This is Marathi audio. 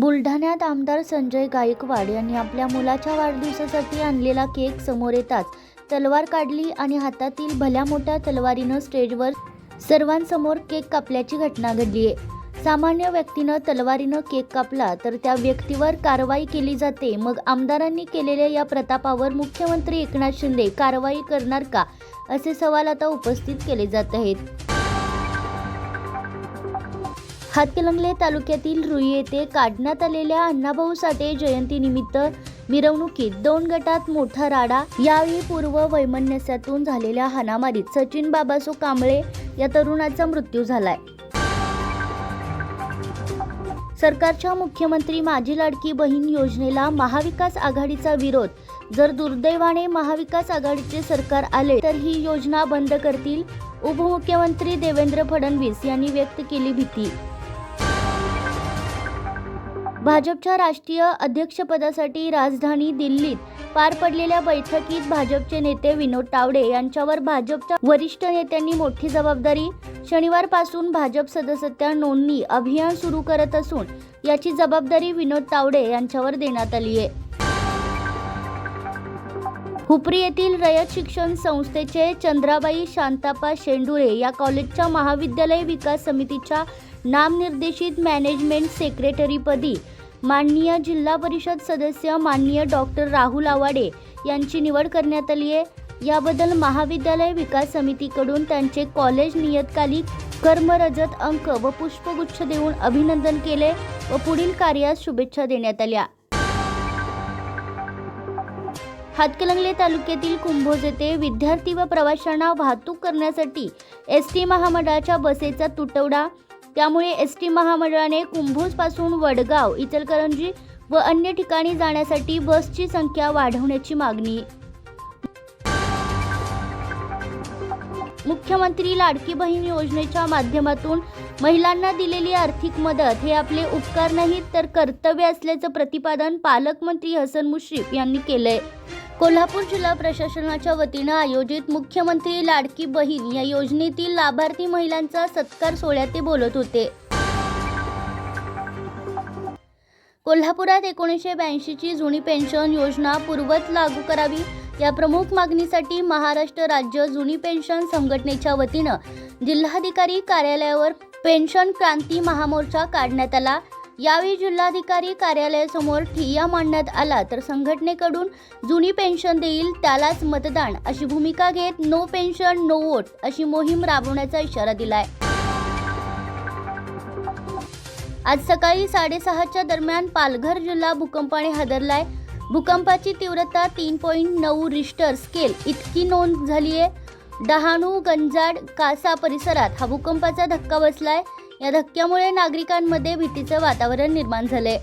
बुलढाण्यात आमदार संजय गायकवाड यांनी आपल्या मुलाच्या वाढदिवसासाठी आणलेला केक समोर येताच तलवार काढली आणि हातातील भल्या मोठ्या तलवारीनं स्टेजवर सर्वांसमोर केक कापल्याची घटना घडली आहे. सामान्य व्यक्तीनं तलवारीनं केक कापला तर त्या व्यक्तीवर कारवाई केली जाते. मग आमदारांनी केलेल्या या प्रतापावर मुख्यमंत्री एकनाथ शिंदे कारवाई करणार का? असे सवाल आता उपस्थित केले जात आहेत. हातकलंगले तालुक्यातील रुई येथे काढण्यात आलेल्या अण्णाभाऊ साठे जयंतीनिमित्त मिरवणुकीत दोन गटात मोठा राडा यावेळी पूर्व वैमनस्यातून झालेल्या हाणामारीत सचिन बाबासो कांबळे या तरुणाचा मृत्यू झालाय. सरकारच्या मुख्यमंत्री माझी लाडकी बहीण योजनेला महाविकास आघाडीचा विरोध. जर दुर्दैवाने महाविकास आघाडीचे सरकार आले तर ही योजना बंद करतील उपमुख्यमंत्री देवेंद्र फडणवीस यांनी व्यक्त केली भीती. भाजपच्या राष्ट्रीय अध्यक्षपदासाठी राजधानी दिल्लीत पार पडलेल्या बैठकीत भाजपचे नेते विनोद तावडे यांच्यावर भाजपच्या वरिष्ठ नेत्यांनी मोठी जबाबदारी. शनिवारपासून भाजप सदस्यता नोंदणी अभियान सुरू करत असून याची जबाबदारी विनोद तावडे यांच्यावर देण्यात आली आहे. हुपरी येथील रयत शिक्षण संस्थेचे चंद्राबाई शांतापा शेंडुळे या कॉलेजच्या महाविद्यालय विकास समितीच्या नामनिर्देशित मॅनेजमेंट सेक्रेटरीपदी माननीय जिल्हा परिषद सदस्य माननीय डॉक्टर राहुल आवाडे यांची निवड करण्यात आली आहे. याबद्दल महाविद्यालय विकास समितीकडून त्यांचे कॉलेज नियतकालिक कर्मरजत अंक व पुष्पगुच्छ देऊन अभिनंदन केले व पुढील कार्यास शुभेच्छा देण्यात आल्या. हातकलंगले तालुक्यातील कुंभोज येथे विद्यार्थी व प्रवाशांना वाहतूक करण्यासाठी एस टी महामंडळाच्या बसेचा तुटवडा. त्यामुळे एस टी महामंडळाने कुंभोजपासून वडगाव इचलकरंजी व अन्य ठिकाणी जाण्यासाठी बसची संख्या वाढवण्याची मागणी. मुख्यमंत्री लाडकी बहीण योजनेच्या माध्यमातून महिलांना दिलेली आर्थिक मदत हे आपले उपकार नाहीत तर कर्तव्य असल्याचं प्रतिपादन पालकमंत्री हसन मुश्रीफ यांनी केलंय. कोल्हापूर जिल्हा प्रशासनाच्या वतीनं आयोजित मुख्यमंत्री लाडकी बहीण या योजनेतील लाभार्थी महिलांचा सत्कार सोहळ्यात ते बोलत होते. कोल्हापुरात एकोणीसशे ब्याऐंशीची जुनी पेन्शन योजना पूर्वत लागू करावी या प्रमुख मागणीसाठी महाराष्ट्र राज्य जुनी पेन्शन संघटनेच्या वतीनं जिल्हाधिकारी कार्यालयावर पेन्शन क्रांती महामोर्चा काढण्यात आला. यावेळी जिल्हाधिकारी कार्यालयासमोर ठिय्या मांडण्यात आला तर संघटनेकडून जुनी पेन्शन देईल त्यालाच मतदान अशी भूमिका घेत नो पेन्शन नो वोट अशी मोहीम राबवण्याचा इशारा दिलाय. आज सकाळी साडेसहाच्या दरम्यान पालघर जिल्हा भूकंपाने हादरलाय. भूकंपाची तीव्रता तीन पॉईंट नऊ रिश्टर स्केल इतकी नोंद झाली आहे डहाणू गंजाड कासा परिसरात हा भूकंपाचा धक्का बसलाय. या धक्क्यामुळे नागरिकांमध्ये भीतीचं वातावरण निर्माण झालंय.